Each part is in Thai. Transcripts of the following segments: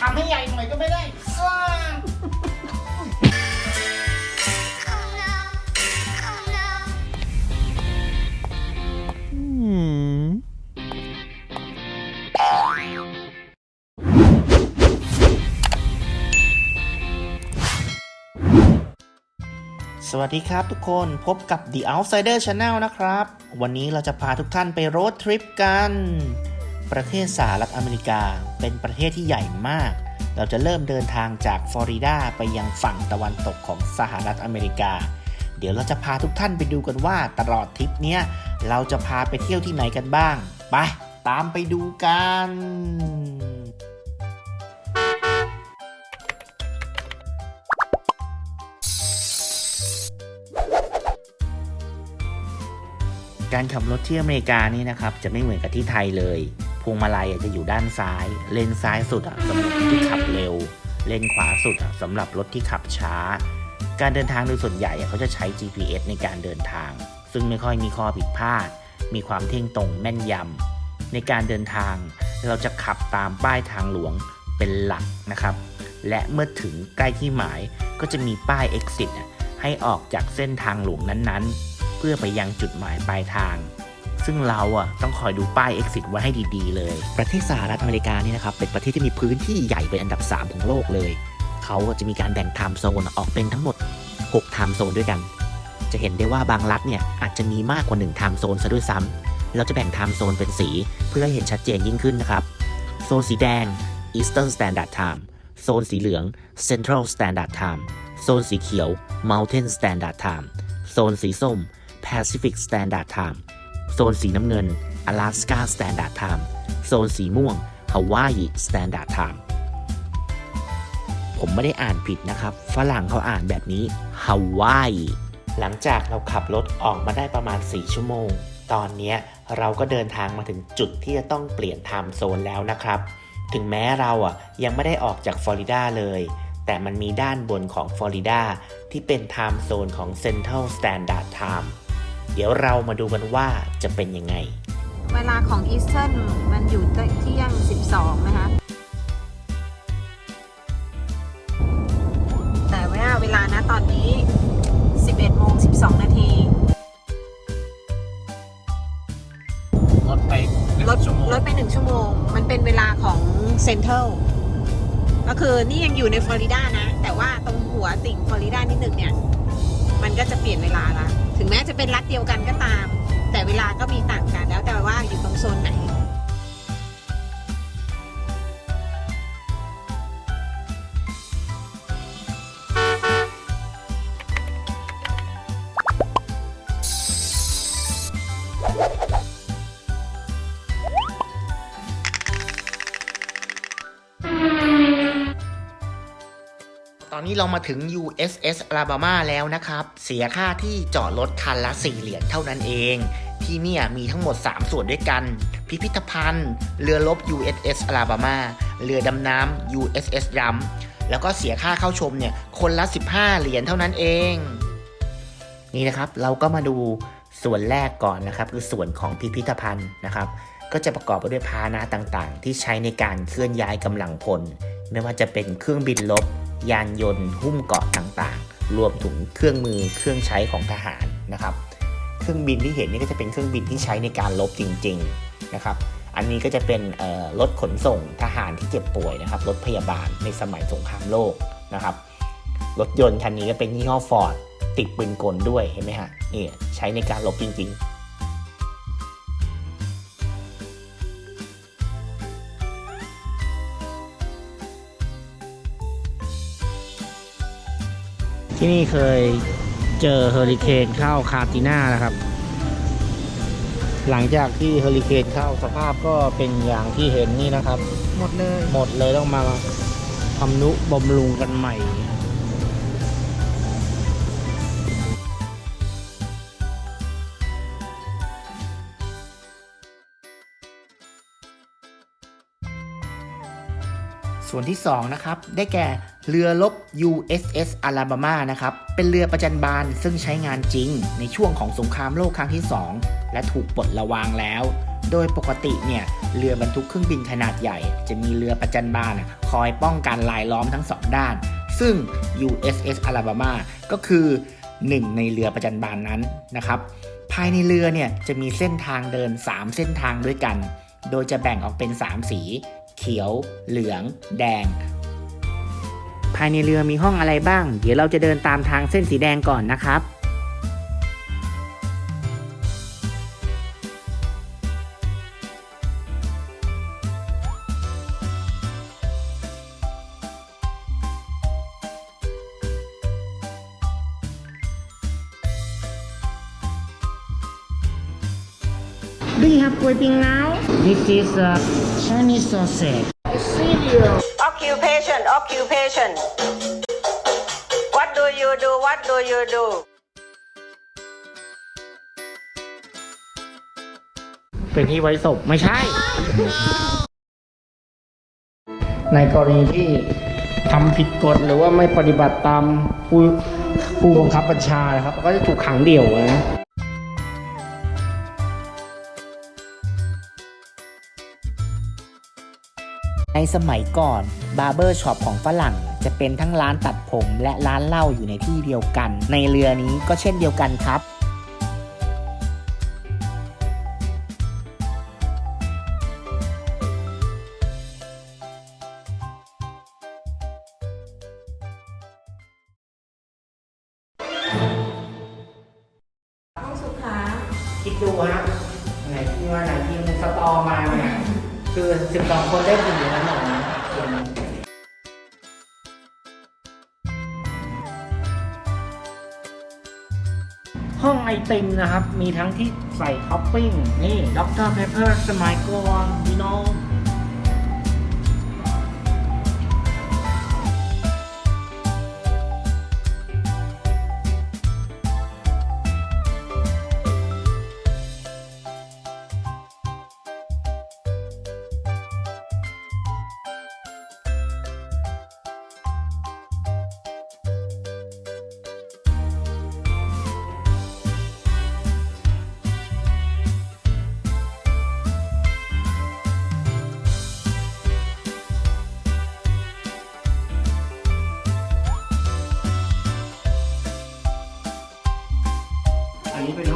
ทำให้ใหญ่หน่อยก็ไม่ได้อ้าสวัสดีครับทุกคนพบกับ The Outsider Channel นะครับ วันนี้เราจะพาทุกท่านไปโรดทริปกัน ประเทศสหรัฐอเมริกาเป็นประเทศที่ใหญ่มาก เราจะเริ่มเดินทางจากฟลอริดาไปยังฝั่งตะวันตกของสหรัฐอเมริกา เดี๋ยวเราจะพาทุกท่านไปดูกันว่าตลอดทริปนี้เราจะพาไปเที่ยวที่ไหนกันบ้าง ไป ตามไปดูกันการขับรถที่อเมริกานี่นะครับจะไม่เหมือนกับที่ไทยเลย วงมาลัยจะอยู่ด้านซ้าย เลนซ้ายสุดสำหรับรถที่ขับเร็ว เลนขวาสุดสำหรับรถที่ขับช้า การเดินทางโดยส่วนใหญ่เขาจะใช้ GPS ในการเดินทาง ซึ่งไม่ค่อยมีข้อผิดพลาด มีความเที่ยงตรงแม่นยำในการเดินทางเราจะขับตามป้ายทางหลวงเป็นหลักนะครับ และเมื่อถึงใกล้ที่หมายก็จะมีป้าย exit ให้ออกจากเส้นทางหลวงนั้นๆ เพื่อไปยังจุดหมายปลายทาง ซึ่งเราอะต้องคอยดูป้าย exit ไว้ให้ดีๆ เลย ประเทศสหรัฐอเมริกานี่นะครับเป็นประเทศที่มีพื้นที่ใหญ่เป็นอันดับ 3 ของโลกเลย เขาจะมีการแบ่งไทม์โซนออกเป็นทั้งหมด6ไทม์โซนด้วยกัน จะเห็นได้ว่าบางรัฐเนี่ยอาจจะมีมากกว่า1ไทม์โซนซะด้วยซ้ำเราจะแบ่งไทม์โซนเป็นสีเพื่อให้เห็นชัดเจนยิ่งขึ้นนะครับ โซนสีแดง Eastern Standard Time โซนสีเหลือง Central Standard Time โซนสีเขียว Mountain Standard Time โซนสีส้ม Pacific Standard Time โซนสีน้ำเงิน Alaska Standard Time โซนสีม่วง Hawaii Standard Time ผมไม่ได้อ่านผิดนะครับ ฝรั่งเขาอ่านแบบนี้ Hawaii หลังจากเราขับรถออกมาได้ประมาณ 4 ชั่วโมง ตอนนี้เราก็เดินทางมาถึงจุดที่จะต้องเปลี่ยนไทม์โซนแล้วนะครับ ถึงแม้เราอะยังไม่ได้ออกจากฟลอริดาเลย แต่มันมีด้านบนของฟลอริดาที่เป็นไทม์โซนของ Central Standard Time เดี๋ยวเรามาดูกันว่าจะเป็นยังไง เวลาของอีสเทิร์นมันอยู่เที่ยง 12 นะคะ แต่ว่าเวลานะตอนนี้ 11โมง12 นาทีรถไปรถรถไป1ชั่วโมง มันเป็นเวลาของเซ็นทรัลก็คือนี่ยังอยู่ในฟลอริดานะ แต่ว่าตรงหัวติ่งฟลอริดานิดหนึ่งเนี่ย มันก็จะเปลี่ยนเวลาละ ถึงแม้จะเป็นรัฐเดียวกันก็ตาม แต่เวลาก็มีต่างกันแล้วแต่ว่าอยู่ตรงโซนไหน อนนี้เรามาถึง USS Alabama แล้วนะครับ เสียค่าที่จอดรถคันละ 4 เหรียญเท่านั้นเอง ที่เนี่ยมีทั้งหมด 3 ส่วนด้วยกัน พิพิธภัณฑ์ เรือรบ USS Alabama เรือดำน้ำ USS Rum แล้วก็เสียค่าเข้าชมเนี่ย คนละ 15 เหรียญเท่านั้นเอง นี่นะครับเราก็มาดูส่วนแรกก่อนนะครับ คือส่วนของพิพิธภัณฑ์นะครับ ก็จะประกอบไปด้วยพาหนะต่างๆ ที่ใช้ในการเคลื่อนย้ายกำลังพล ไม่ว่าจะเป็นเครื่องบินรบ ยานยนต์หุ้มเกาะต่างๆ รวมถึงเครื่องมือเครื่องใช้ของทหารนะครับ เครื่องบินที่เห็นนี่ก็จะเป็นเครื่องบินที่ใช้ในการรบจริง ๆนะครับ อันนี้ก็จะเป็นรถขนส่งทหารที่เจ็บป่วยนะครับรถพยาบาลในสมัยสงครามโลกนะครับรถยนต์คันนี้ก็เป็นยี่ห้อฟอร์ดติดปืนกลด้วยเห็นไหมฮะนี่ใช้ในการรบจริง ๆ ที่นี่เคยเจอเฮอริเคนเข้าคาติน่านะครับ หลังจากที่เฮอริเคนเข้าสภาพก็เป็นอย่างที่เห็นนี่นะครับ หมดเลย หมดเลยต้องมาทำนุบำรุงกันใหม่ส่วนที่ 2 นะครับ ได้แก่ เรือรบ USS Alabama นะครับ เป็นเรือประจันบานซึ่งใช้งานจริงในช่วงของสงครามโลกครั้งที่ 2 และถูกปลดระวางแล้ว โดยปกติเนี่ย เรือบรรทุกเครื่องบินขนาดใหญ่ จะมีเรือประจันบานคอยป้องกันลายล้อมทั้งสองด้าน ซึ่ง USS Alabama ก็คือหนึ่งในเรือประจันบานนั้นนะครับ ภายในเรือเนี่ยจะมีเส้นทางเดิน 3 เส้นทางด้วยกัน โดยจะแบ่งออกเป็น 3 สี เขียว เหลือง แดง ภายในเรือมีห้องอะไรบ้าง เดี๋ยวเราจะเดินตามทางเส้นสีแดงก่อนนะครับ Do you have whipping now? This is a Chinese sausage. Cereal. Occupation, occupation. What do you do? What do you do? เป็นที่ไว้ศพไม่ใช่ ในกรณีที่ทำผิดกฎหรือว่าไม่ปฏิบัติตามผู้ผู้บังคับบัญชานะครับ ก็จะถูกขังเดี่ยวนะ ในสมัยก่อนบาร์เบอร์ช็อปของฝรั่ง จะเป็นทั้งร้านตัดผมและร้านเหล้าอยู่ในที่เดียวกัน ในเรือนี้ก็เช่นเดียวกันครับคิดดูฮะไหนที่ว่าไหนที่มึงสตอมาเนี่ย คือสิบสองคนได้กินอยู่แล้วหน่อยนะห้องไอติมนะครับ มีทั้งที่ใส่ท็อปปิ้ง นี่ด็อกเตอร์เพเปอร์สมัยก่อนพี่น้อง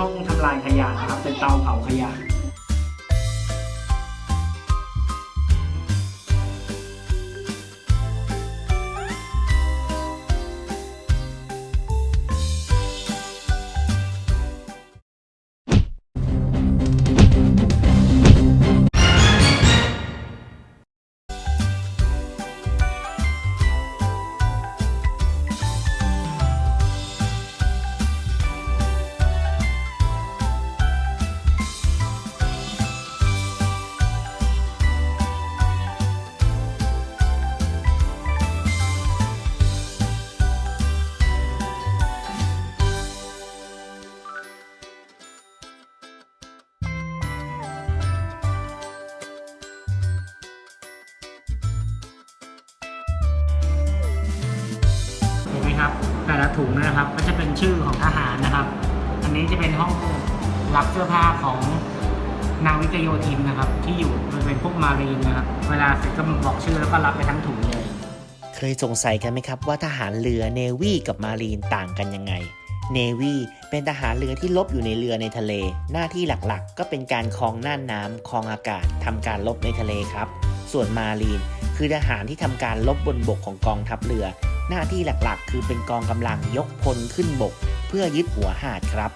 ห้องทำลายขยะนะครับ เป็นเตาเผาขยะ ชื่อของทหารนะครับ อันนี้จะเป็นห้องรับเสื้อผ้าของนาวิกโยธินนะครับ ที่อยู่มันเป็นพวกมารีนนะครับ เวลาเสร็จก็บอกชื่อแล้วก็รับไปทั้งถุงเลย เคยสงสัยกันไหมครับว่าทหารเรือเนวีกับมารีนต่างกันยังไงเนวีเป็นทหารเรือที่ลบอยู่ในเรือในทะเล หน้าที่หลักๆ ก็เป็นการคลองน่านน้ำคลองอากาศทำการลบในทะเลครับ ส่วนมารีน คือทหารที่ทำการลบบนบกของกองทัพเรือ หน้าที่หลักๆ คือเป็นกองกำลังยกพลขึ้นบก เพื่อยึดหัวหาดครับ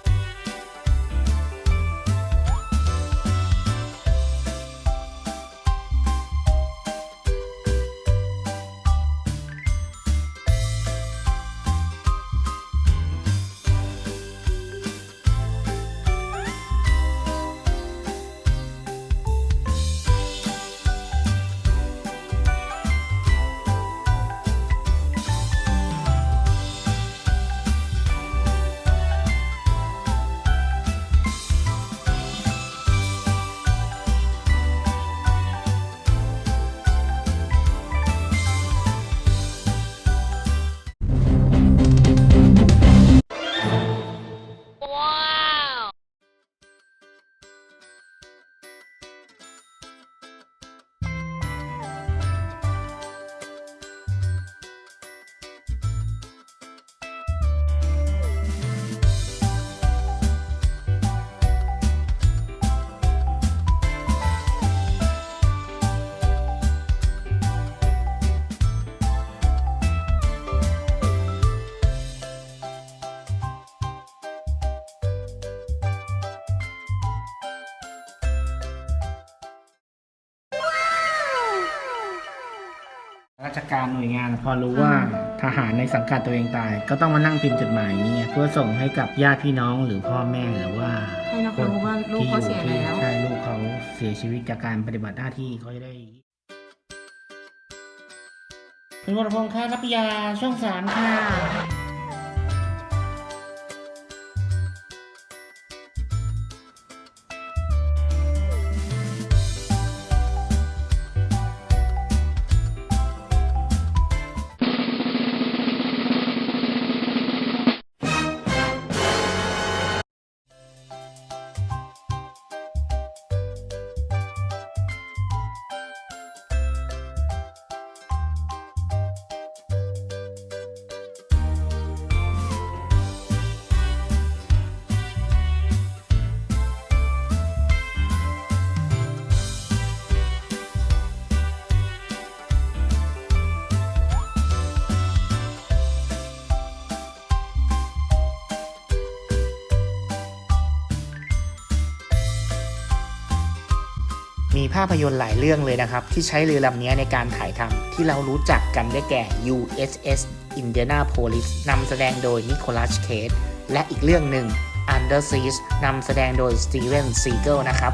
ชการหน่วยงานพอรู้ว่าทหารในสังกัดตัวเองตาย ก็ต้องมานั่งพิมพ์จดหมายนี้ไงเพื่อส่งให้กับญาติพี่น้องหรือพ่อแม่หรือว่าให้เรารู้ว่าลูกเขาเสียที่แล้ว ใช่ลูกเขาเสียชีวิตจากการปฏิบัติหน้าที่เขาจะได้คุณวรพงษ์ค่ะรับปริญญาช่องสามค่ะ ภาพยนตร์หลายเรื่องเลยนะครับ ที่ใช้เรือลำนี้ในการถ่ายทำที่เรารู้จักกันได้แก่ USS Indianapolis นำแสดงโดยนิโคลัสเคสและอีกเรื่องหนึ่ง Under Siege นำแสดงโดย Steven Seagal นะครับ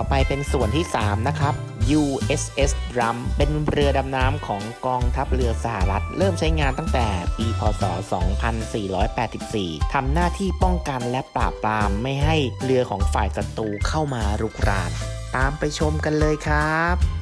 ต่อไปเป็นส่วนที่ 3 นะครับ USS Drum เป็นเรือดำน้ำของกองทัพเรือสหรัฐ เริ่มใช้งานตั้งแต่ปี พศ 2484 ทำหน้าที่ป้องกันและปราบปรามไม่ให้เรือของฝ่ายศัตรูเข้ามารุกราน ตามไปชมกันเลยครับ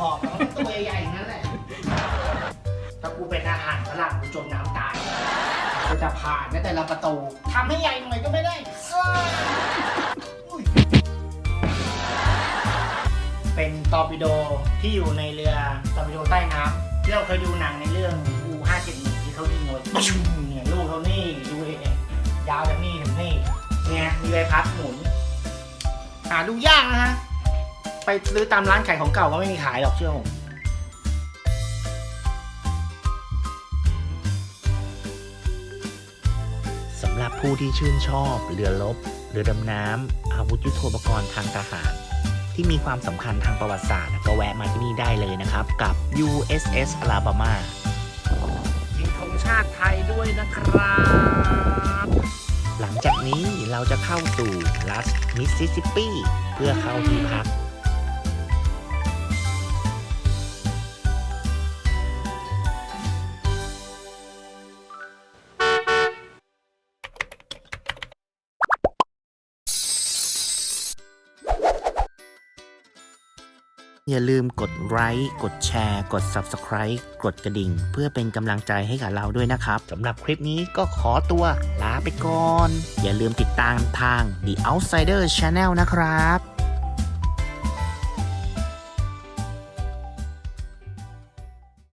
หอบตัวใหญ่ๆอางนั้นแหละ ถ้ากูเป็นอาหารฝรั่งกูจมน้ำตายกูจะผ่านนะแต่ละประตูทำให้ใหญ่หน่อยก็ไม่ได้เป็นตอร์ปิโดที่อยู่ในเรือตอร์ปิโดใต้น้ำที่เราเคยดูหนังในเรื่องอู571ที่เขายิงเลยปะชุมเนี่ยลูกเขานี่ดูเองยาวจากนี่ถึงนี่เนี่ยมีใบพัดหมุนหาดูยากนะฮะ ไปซื้อตามร้านขายของเก่าก็ไม่มีขายหรอกเชื่อผมสำหรับผู้ที่ชื่นชอบ เรือรบเรือดำน้ำอาวุธยุโทโธปกรณ์ทางทหาร ที่มีความสำคัญทางประวัติศาสตร์ ก็แวะมาที่นี่ได้เลยนะครับ กับ USS Alabama มีธงชาติไทยด้วยนะครับ หลังจากนี้เราจะเข้าสู่รัสมิสซิสซิปปี เพื่อเข้าที่พัก อย่าลืมกดไลค์กดแชร์ กด Subscribe กดกระดิ่ง เพื่อเป็นกำลังใจให้กับเราด้วยนะครับสำหรับคลิปนี้ก็ขอตัวลาไปก่อน อย่าลืมติดตามทาง The Outsider Channel นะครับ